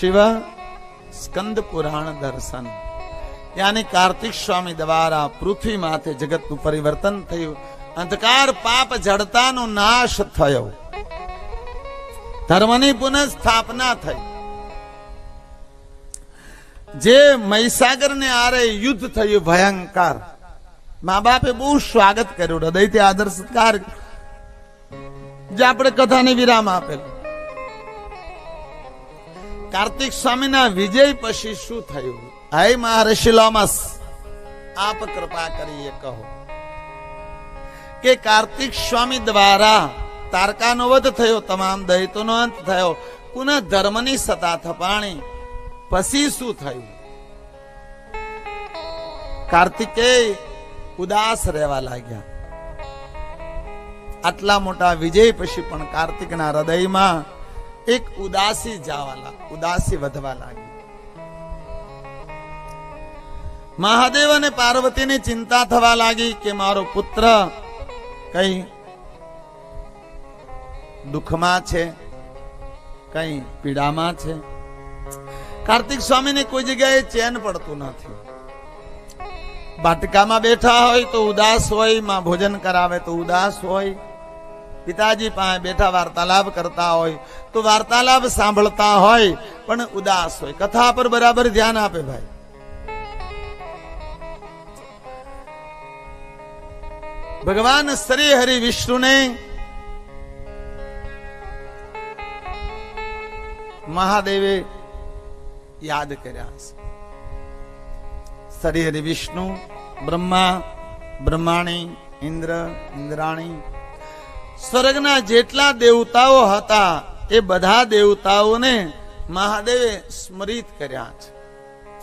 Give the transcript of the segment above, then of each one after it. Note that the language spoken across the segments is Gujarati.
શિવ સ્કંદ પુરાણ દર્શન યાની કાર્તિક સ્વામી દ્વારા પૃથ્વી માથે જગતનું પરિવર્તન થયું અંધકાર પાપ જડતાનો નાશ થયો ધર્મની પુનઃ સ્થાપના થઈ જે મહીસાગર ને આરે યુદ્ધ થયું ભયંકર મા બાપે બહુ સ્વાગત કર્યું હૃદયથી આદર સત્કાર. જે આપણે કથાને વિરામ આપેલું. કાર્તિક સ્વામીના વિજય પછી શું થયું? હે મહર્ષિ લોમસ, આપ કૃપા કરીએ કહો કે કાર્તિક સ્વામી દ્વારા તારકાનો વધ થયો, તમામ દૈતોનો અંત થયો, પુનઃ ધર્મની સતા થપાણી. પછી શું થયું? કાર્તિકે ઉદાસ રહેવા લાગ્યા. આટલા મોટા વિજય પછી પણ કાર્તિકના હૃદયમાં એક ઉદાસી જવા ઉદાસી વધવા લાગી મહાદેવ અને પાર્વતીની ચિંતા થવા લાગી કે મારો પુત્ર કઈ દુઃખમાં છે, કઈ પીડામાં છે? કાર્તિક સ્વામીને કોઈ જગ્યાએ ચેન પડતું નથી. બાટકામાં બેઠા હોય તો ઉદાસ હોય, માં ભોજન કરાવે તો ઉદાસ હોય. પિતાજી પાસે બેઠા વાર્તાલાપ કરતા હોય, તો વાર્તાલાપ સાંભળતા હોય, પણ ઉદાસ હોય. કથા પર બરાબર ધ્યાન આપે ભાઈ. ભગવાન શ્રી હરિ વિષ્ણુને મહાદેવે યાદ કર્યા શ્રી હરિ વિષ્ણુ, બ્રહ્મા, બ્રહ્માણી, ઇન્દ્ર, ઇન્દ્રાણી સ્વર્ગના જેટલા દેવતાઓ હતા એ બધા દેવતાઓને મહાદેવે સ્મરિત કર્યા છે.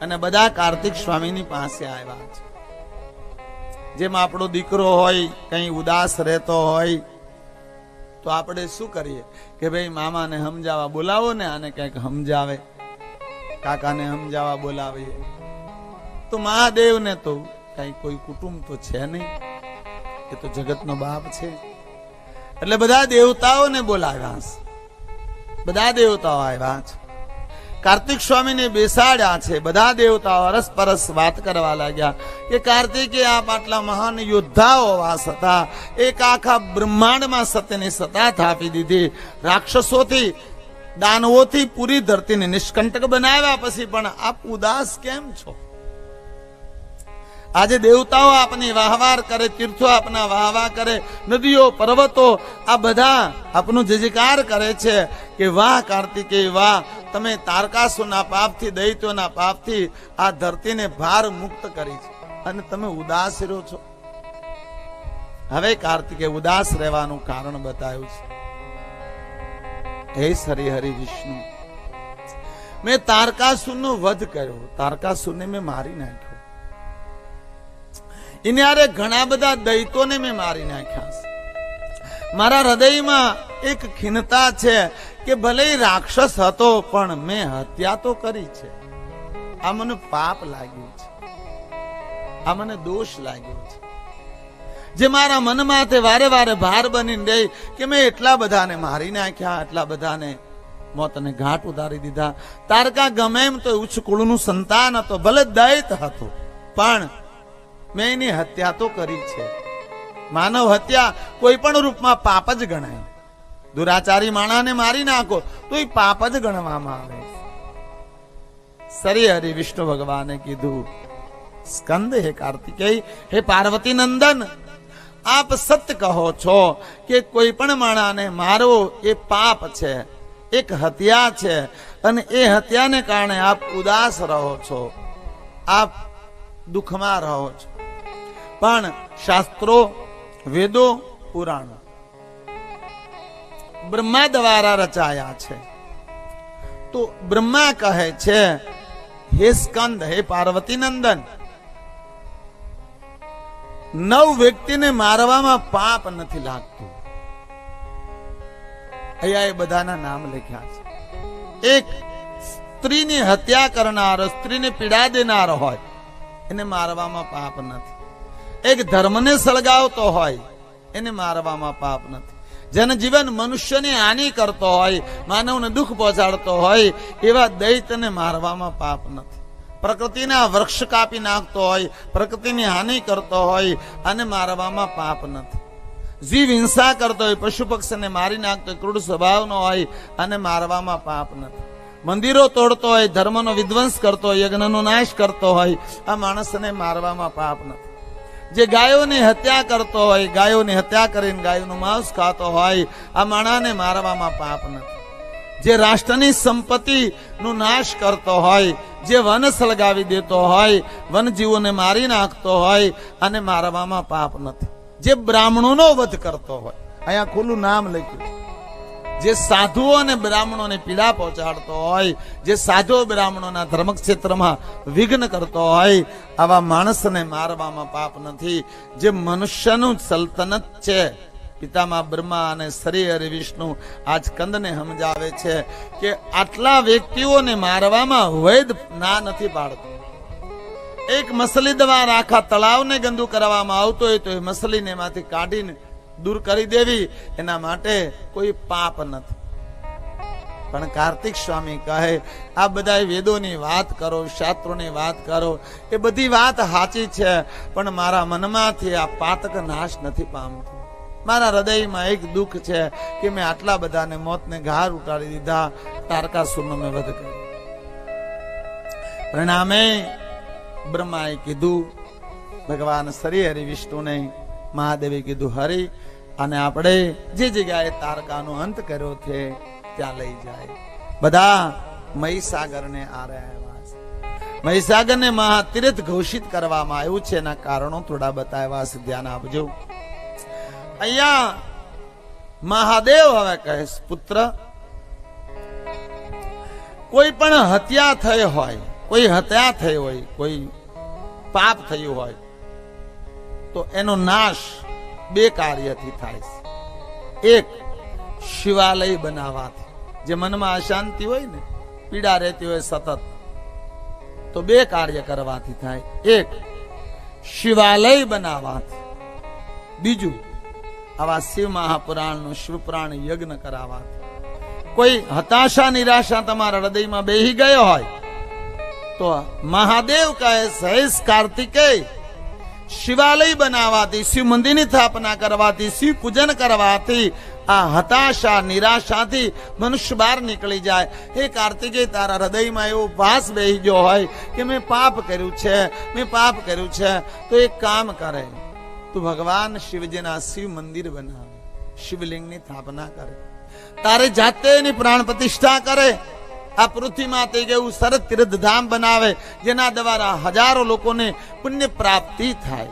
અને બધા કાર્તિક સ્વામીની પાસે આવ્યા છે. જેમ આપણો દીકરો હોય, કઈ ઉદાસ રહેતો હોય, તો આપણે શું કરીએ? કે ભાઈ, મામાને સમજાવવા બોલાવો ને, આને કંઈક સમજાવે કાકાને સમજાવવા બોલાવીએ. તો મહાદેવને તો કઈ કોઈ કુટુંબ તો છે નહીં. એ તો જગતનો બાપ છે. એટલે બધા દેવતાઓને બોલાવ્યા. છે બધા દેવતાઓ આવ્યા છે. કાર્તિક સ્વામીને બેસાડ્યા છે. બધા દેવતાઓ અરસપરસ વાત કરવા લાગ્યા કે કાર્તિકે આપ આટલા મહાન યોદ્ધાઓ વાસ હતા. એક આખા બ્રહ્માંડમાં સત્યની સત્તા થાપી દીધી. રાક્ષસોથી, દાનવોથી પૂરી ધરતીને નિષ્કંટક બનાવ્યા પછી પણ આપ ઉદાસ કેમ છો? આજે દેવતાઓ આપની વાહવાર કરે, તીર્થો આપના વાહવા કરે, નદીઓ, પર્વતો, આ બધા આપનો જજકાર કરે છે કે વાહ કાર્તિકે વાહ, તમે તારકાસુના પાપથી, દૈત્યોના પાપથી આ ધરતીને ભાર મુક્ત કરી છે. અને તમે ઉદાસ રહ્યો છો. હવે કાર્તિકે ઉદાસ રહેવાનું કારણ બતાવ્યું છે. હે હરિ વિષ્ણુ, મેં તારકાસુરનો વધ કર્યો. તારકાસુરને મેં મારી નાખ્યો. એને આરે ઘણા બધા દૈતોને મેં મારી નાખ્યા છે. મારા હૃદયમાં એક ખીનતા છે કે ભલે રાક્ષસ હતો, પણ મેં હત્યા તો કરી છે. આ મને પાપ લાગ્યું છે. આ મને દોષ લાગ્યો છે. જે મારા મનમાં તે વારે વારે ભાર બનીને રહી કે મેં એટલા બધાને મારી નાખ્યા, એટલા બધાને મોતને ઘાટ ઉતારી દીધા. તારકા ગમે એમ તો ઉચ્ચ કુળનું સંતાન હતો, ભલે દૈત હતો, પણ મેં એની હત્યા તો કરી છે. માનવ હત્યા કોઈ પણ રૂપમાં પાપ જ ગણાય. દુરાચારી માણાને મારી નાખો તો એ પાપ જ ગણવામાં આવે સરી હરિ વિષ્ણુ ભગવાને કીધું, સ્કંદ હે કાર્તિકેય, હે પાર્વતી નંદન, આપ સત્ય કહો છો કે કોઈ પણ માણાને મારો એ પાપ છે, એક હત્યા છે, અને એ હત્યાને કારણે આપ ઉદાસ રહો છો. આપ દુઃખમાં રહો છો. પણ શાસ્ત્રો, વેદો, પુરાણો. બ્રહ્મા દ્વારા રચાયા છે. તો બ્રહ્મા કહે છે, હે સ્કંદ, હે પાર્વતી નંદન, નવ વ્યક્તિને મારવામાં પાપ નથી લાગતું. અહીંયા એ બધાના નામ લખ્યા છે. એક સ્ત્રીની હત્યા કરનારો, સ્ત્રીને પીડા દેનારો હોય, એને મારવામાં પાપ નથી. એક ધર્મને સળગાવતો હોય, એને મારવામાં પાપ નથી. જેને જીવન મનુષ્યની હાનિ કરતો હોય, માનવને દુઃખ પહોંચાડતો હોય, એવા દૈત્યને મારવામાં પાપ નથી. પ્રકૃતિના વૃક્ષ કાપી નાખતો હોય, પ્રકૃતિની હાનિ કરતો હોય અને મારવામાં પાપ નથી. જીવ હિંસા કરતો હોય, પશુ પક્ષીને મારી નાખતો ક્રૂડ સ્વભાવનો હોય અને મારવામાં પાપ નથી. મંદિરો તોડતો હોય, ધર્મનો વિધ્વંસ કરતો હોય, યજ્ઞનો નાશ કરતો હોય, આ માણસને મારવામાં પાપ નથી. જે ગાયોની હત્યા કરતો હોય, ગાયોની હત્યા કરીને ગાયોનું માંસ ખાતો હોય, આ માણાને મારવામાં પાપ નથી. જે રાષ્ટ્રની સંપત્તિનો નાશ કરતો હોય, જે વન સળગાવી દેતો હોય, વનજીવોને મારી નાખતો હોય અને મારવામાં પાપ નથી. જે બ્રાહ્મણોનો વધ કરતો હોય, અહીંયા ખુલ્લું નામ લખ્યું જે સાધુઓ અને બ્રાહ્મણોને પીડા પહોંચાડતો હોય, જે સાધુ બ્રાહ્મણોના ધર્મક્ષેત્રમાં વિઘ્ન કરતો હોય, આવા માણસને મારવામાં પાપ નથી. જે મનુષ્યનું સલ્તનત છે, પિતામાં બ્રહ્મા અને શ્રી હરિ વિષ્ણુ આજ કંદને સમજાવે છે કે આટલા વ્યક્તિઓને મારવામાં વૈદ ના નથી પાડતો. એક મસલી દ્વારા આખા તળાવને ગંદુ કરવામાં આવતો હોય તો એ મસલીને એમાંથી કાઢીને દૂર કરી દેવી, એના માટે કોઈ પાપ નથી. પણ કાર્તિક સ્વામી કહે, આ બધા વેદોની વાત કરો, શાસ્ત્રોની વાત કરો, એ બધી વાત સાચી છે, પણ મારા મનમાંથી આ પાતક નાશ નથી પામતો. મારા હૃદયમાં એક દુઃખ છે કે મેં આટલા બધાને મોતને ઘાર ઉટાડી દીધા, તારકાસુરનો મેં વધ કર્યો. પરિણામે બ્રહ્માએ કીધું, ભગવાન શ્રી હરિ વિષ્ણુને મહાદેવે કીધું, હરી, અને આપણે જે જગ્યાએ તારકાનો અંત કર્યો છે, ત્યાં લઈ જાય. બધા મહીસાગરને આરે આવ્યા છે. મહીસાગરને મહાતીર્થ ઘોષિત કરવામાં આવ્યું છે, એના કારણો થોડા બતાવ્યા છે. ધ્યાન આપજો. અહીંયા મહાદેવ હવે કહે પુત્ર, કોઈ પણ હત્યા થઈ હોય, કોઈ હત્યા થઈ હોય, કોઈ પાપ થયું હોય તો એનો નાશ બે કાર્યથી થાય છે. એક શિવાલય બનાવવાથી. જે મનમાં અશાંતિ હોય ને, પીડા રહેતી હોય સતત. તો બે કાર્ય કરવાથી થાય. એક શિવાલય બનાવવાથી. બીજું આવા શિવ મહાપુરાણનું શિવપુરાણ યજ્ઞ કરાવવાથી. કોઈ હતાશા નિરાશા તમારા હૃદયમાં બેહી ગયો હોય, તો મહાદેવ કહે, સહેજ કાર્તિકેય શિવાલય બનાવવાથી શિવ મંદિરની સ્થાપના કરવાથી શિવ પૂજન કરવાથી આ હતાશા, નિરાશાથી મનુષ્ય બહાર નીકળી જાય. હે કાર્તિકે, તારા હૃદયમાં એવો ભાસ બેહી ગયો હોય કે મેં પાપ કર્યું છે, મેં પાપ કર્યું છે. તો એક કામ કરે, તું ભગવાન શિવજીના શિવ મંદિર બનાવે, શિવલિંગની સ્થાપના કરે. તારે જાતે એની પ્રાણ પ્રતિષ્ઠા કરે. આ પૃથ્વીમાં તે એવું સરસ તીર્થધામ બનાવે, જેના દ્વારા હજારો લોકોને પુણ્ય પ્રાપ્તિ થાય.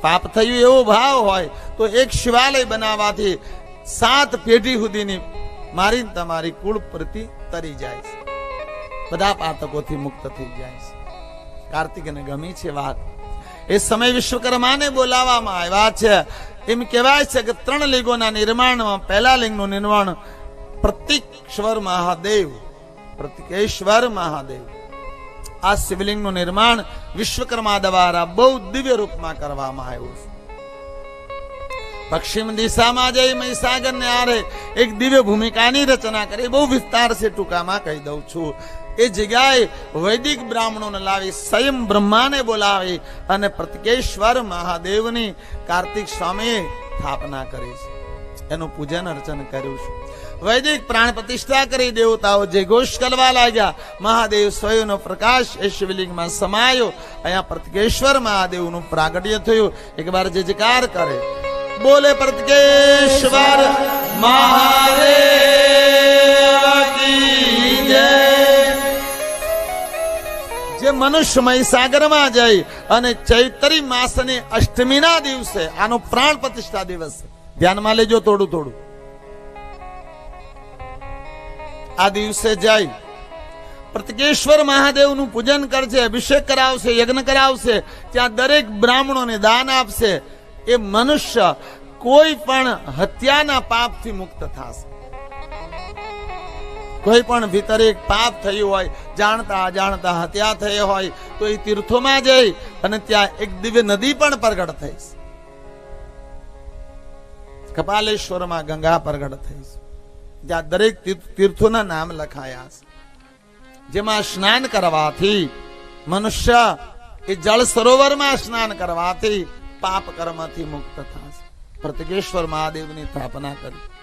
પાપ થયું એવો ભાવ હોય, તો એક શિવાલય બનાવવાથી સાત પેઢી સુધીની મારીને તમારી કુળ પ્રતિ તરી જાય છે. બધા પાતકોથી મુક્ત થઈ જાય છે. કાર્તિકને ગમી છે વાત. એ સમય વિશ્વકર્માને બોલાવવામાં આવ્યા છે. એમ કહેવાય છે કે ત્રણ લિંગોના નિર્માણમાં પહેલા લિંગનું નિર્માણ પ્રતિક્ષર મહાદેવ પ્રતિકેશ્વર મહાદેવ. આ શિવલિંગનું નિર્માણ વિશ્વકર્મા દ્વારા બહુ દિવ્ય રૂપમાં કરવામાં આવ્યું છે. પશ્ચિમ દિશામાં જઈ મહીસાગર ને આરે એક દિવ્ય ભૂમિકાની રચના કરી બહુ વિસ્તાર છે ટૂંકામાં કહી દઉં છું. એ જગ્યાએ વૈદિક બ્રાહ્મણોને લાવી સ્વયં બ્રહ્માને બોલાવી અને પ્રતિકેશ્વર મહાદેવની કાર્તિક સ્વામીએ સ્થાપના કરી છે. એનું પૂજન અર્ચન કર્યું છે. વૈદિક પ્રાણ પ્રતિષ્ઠા કરી દેવતાઓ જે ઘોષ કરવા લાગ્યા. મહાદેવ સ્વયંનો પ્રકાશ એ શિવલિંગમાં સમાયો. અહીંયા પ્રતિકેશ્વર મહાદેવનું પ્રાગટ્ય થયું. એકવાર જે જકાર કરે. બોલે પ્રતિકેશ્વર મહાદેવ કી જય. જે મનુષ્ય મહીસાગરમાં જઈ અને ચૈતરી માસની અષ્ટમીના દિવસે આનો પ્રાણ પ્રતિષ્ઠા દિવસ. ધ્યાનમાં લેજો થોડું થોડું. આ દિવસે જાય. પ્રતિકેશ્વર મહાદેવનું પૂજન કરશે, અભિષેક કરાવશે, યજ્ઞ કરાવશે, ત્યાં દરેક બ્રાહ્મણોને દાન આપશે. એ મનુષ્ય કોઈ પણ હત્યાના પાપથી મુક્ત થશે. કોઈ પણ ભીતરે એક પાપ થયું હોય, જાણતા અજાણતા હત્યા થઈ હોય, તો એ તીર્થોમાં જઈ અને ત્યાં એક દિવ્ય નદી પણ પ્રગટ થઈ. કપાલેશ્વરમાં ગંગા પ્રગટ થઈ છે. જ્યાં દરેક તીર્થોના નામ લખાયા છે. જેમાં સ્નાન કરવાથી મનુષ્ય એ જળ સરોવરમાં સ્નાન કરવાથી પાપ કર્મથી મુક્ત થશે પ્રતિકેશ્વર મહાદેવની સ્થાપના કરી.